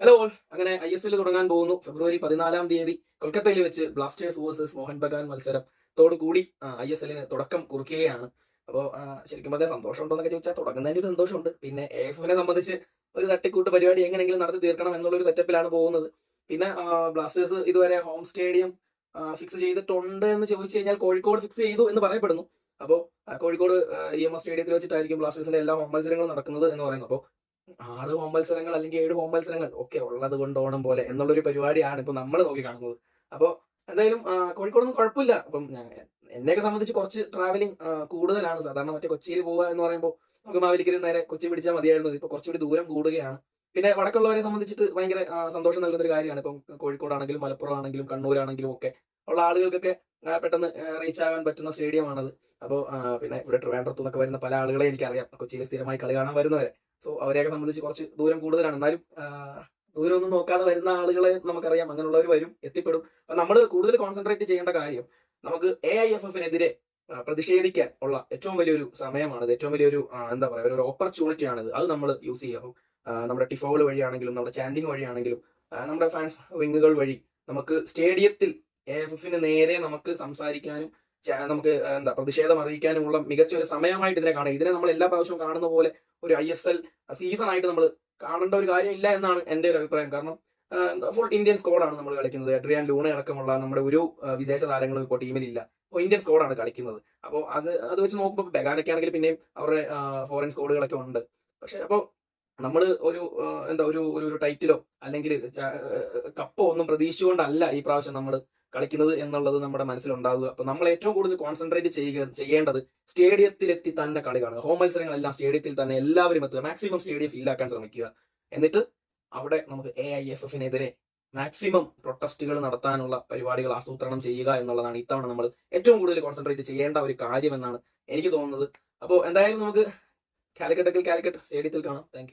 Hello അങ്ങനെ I S L തുടങ്ങാൻ പോകുന്നു. ഫെബ്രുവരി പതിനാലാം തീയതി കൊൽക്കത്തയിൽ വെച്ച് ബ്ലാസ്റ്റേഴ്സ് വേഴ്സസ് മോഹൻ ബഗാൻ മത്സരത്തോടു കൂടി ഐ എസ് എല്ലിന് തുടക്കം കുറിക്കുകയാണ്. അപ്പോൾ ശരിക്കും പറഞ്ഞാൽ സന്തോഷം ഉണ്ടോന്നൊക്കെ ചോദിച്ചാൽ തുടങ്ങുന്നതിന് ഒരു സന്തോഷമുണ്ട്. പിന്നെ എ എഫ് എഫിനെ സംബന്ധിച്ച് ഒരു തട്ടിക്കൂട്ട് പരിപാടി എങ്ങനെയെങ്കിലും നടത്തി തീർക്കണം എന്നുള്ളൊരു സെറ്റപ്പിലാണ് പോകുന്നത്. പിന്നെ ബ്ലാസ്റ്റേഴ്സ് ഇതുവരെ ഹോം സ്റ്റേഡിയം ഫിക്സ് ചെയ്തിട്ടുണ്ട് എന്ന് ചോദിച്ചു കഴിഞ്ഞാൽ കോഴിക്കോട് ഫിക്സ് ചെയ്തു എന്ന് പറയപ്പെടുന്നു. അപ്പോൾ കോഴിക്കോട് ഇ എം എസ് സ്റ്റേഡിയത്തിൽ വെച്ചിട്ടായിരിക്കും ബ്ലാസ്റ്റേഴ്സിന്റെ എല്ലാ ഹോം മത്സരങ്ങളും നടക്കുന്നത് എന്ന് പറയുന്നത്. അപ്പോൾ ആറ് ഹോം മത്സരങ്ങൾ അല്ലെങ്കിൽ ഏഴ് ഹോം മത്സരങ്ങൾ ഒക്കെ ഉള്ളത് കൊണ്ട് ഓണം പോലെ എന്നുള്ളൊരു പരിപാടിയാണ് ഇപ്പൊ നമ്മൾ നോക്കി കാണുന്നത്. അപ്പോൾ എന്തായാലും കോഴിക്കോടൊന്നും കുഴപ്പമില്ല. അപ്പം എന്നെയൊക്കെ സംബന്ധിച്ച് കുറച്ച് ട്രാവലിംഗ് കൂടുതലാണ്. സാധാരണ മറ്റേ കൊച്ചിയിൽ പോവുക എന്ന് പറയുമ്പോൾ നമുക്ക് മാവേലിക്കര നേരെ കൊച്ചി പിടിച്ചാൽ മതിയായിരുന്നു. ഇപ്പൊ കുറച്ചുകൂടി ദൂരം കൂടുകയാണ്. പിന്നെ വടക്കുള്ളവരെ സംബന്ധിച്ചിട്ട് ഭയങ്കര സന്തോഷം നൽകുന്ന ഒരു കാര്യമാണ്. ഇപ്പം കോഴിക്കോടാണെങ്കിലും മലപ്പുറം ആണെങ്കിലും കണ്ണൂരാണെങ്കിലും ഒക്കെ ഉള്ള ആളുകൾക്കൊക്കെ പെട്ടെന്ന് റീച്ച് ആവാൻ പറ്റുന്ന സ്റ്റേഡിയമാണത് അപ്പോൾ പിന്നെ ഇവിടെ ട്രിവാൻഡ്രത്തു നിന്നൊക്കെ വരുന്ന പല ആളുകളെ എനിക്കറിയാം. കൊച്ചിയിൽ സ്ഥിരമായി കളി കാണാൻ വരുന്നവരെ. സോ അവരെയൊക്കെ സംബന്ധിച്ച് കുറച്ച് ദൂരം കൂടുതലാണ്. എന്നാലും ആ, ദൂരം ഒന്നും നോക്കാതെ വരുന്ന ആളുകളെ നമുക്കറിയാം. അങ്ങനെയുള്ളവർ വരും എത്തിപ്പെടും. അപ്പൊ നമ്മൾ കൂടുതൽ കോൺസെൻട്രേറ്റ് ചെയ്യേണ്ട കാര്യം നമുക്ക് എ ഐ എഫ് എഫിനെതിരെ പ്രതിഷേധിക്കാൻ ഉള്ള ഏറ്റവും വലിയൊരു സമയമാണിത് ഏറ്റവും വലിയൊരു എന്താ പറയുക ഒരു ഓപ്പർച്യൂണിറ്റി ആണിത്. അത് നമ്മൾ യൂസ് അപ്പം നമ്മുടെ ടിഫോകൾ വഴിയാണെങ്കിലും നമ്മുടെ ചാൻഡിങ് വഴിയാണെങ്കിലും നമ്മുടെ ഫാൻസ് വിങ്ങുകൾ വഴി നമുക്ക് സ്റ്റേഡിയത്തിൽ എ എഫ് എഫിന് നേരെ നമുക്ക് സംസാരിക്കാനും നമുക്ക് എന്താ പ്രതിഷേധം അറിയിക്കാനുമുള്ള മികച്ച ഒരു സമയമായിട്ട് ഇതിനെ കാണുക ഇതിനെ നമ്മൾ എല്ലാ പ്രാവശ്യവും കാണുന്ന പോലെ ഒരു ഐ എസ് എൽ സീസൺ ആയിട്ട് നമ്മൾ കാണേണ്ട ഒരു കാര്യമില്ല എന്നാണ് എന്റെ ഒരു അഭിപ്രായം. കാരണം ഫുൾ ഇന്ത്യൻ സ്കോഡാണ് നമ്മൾ കളിക്കുന്നത്. അഡ്രിയാൻ ലൂണ അടക്കമുള്ള നമ്മുടെ ഒരു വിദേശ താരങ്ങളും ഇപ്പോൾ ടീമിലില്ല അപ്പോൾ ഇന്ത്യൻ സ്കോഡാണ് കളിക്കുന്നത്. അപ്പോൾ അത് അത് വെച്ച് നോക്കുമ്പോൾ ബഗാനൊക്കെ ആണെങ്കിൽ പിന്നെയും അവരുടെ ഫോറിൻ സ്കോഡുകളൊക്കെ ഉണ്ട്. പക്ഷെ അപ്പോൾ നമ്മൾ ഒരു എന്താ ഒരു ഒരു ടൈറ്റിലോ അല്ലെങ്കിൽ കപ്പോ ഒന്നും പ്രതീക്ഷിച്ചുകൊണ്ടല്ല ഈ പ്രാവശ്യം നമ്മൾ കളിക്കുന്നത് എന്നുള്ളത് നമ്മുടെ മനസ്സിലുണ്ടാവുക. അപ്പൊ നമ്മൾ ഏറ്റവും കൂടുതൽ കോൺസെൻട്രേറ്റ് ചെയ്യുക ചെയ്യേണ്ടത് സ്റ്റേഡിയത്തിലെത്തി തന്നെ കളി കാണുക. ഹോം മത്സരങ്ങളെല്ലാം സ്റ്റേഡിയത്തിൽ തന്നെ എല്ലാവരും എത്തുക. മാക്സിമം സ്റ്റേഡിയം ഫീൽ ആക്കാൻ ശ്രമിക്കുക. എന്നിട്ട് അവിടെ നമുക്ക് എ ഐ എഫ് എഫിനെതിരെ മാക്സിമം പ്രൊട്ടസ്റ്റുകൾ നടത്താനുള്ള പരിപാടികൾ ആസൂത്രണം ചെയ്യുക എന്നുള്ളതാണ് ഇത്തവണ നമ്മൾ ഏറ്റവും കൂടുതൽ കോൺസെൻട്രേറ്റ് ചെയ്യേണ്ട ഒരു കാര്യമെന്നാണ് എനിക്ക് തോന്നുന്നത്. അപ്പോൾ എന്തായാലും നമുക്ക് കാലിക്കറ്റൊക്കെ കാലിക്കട്ട് സ്റ്റേഡിയത്തിൽ കാണാം. താങ്ക്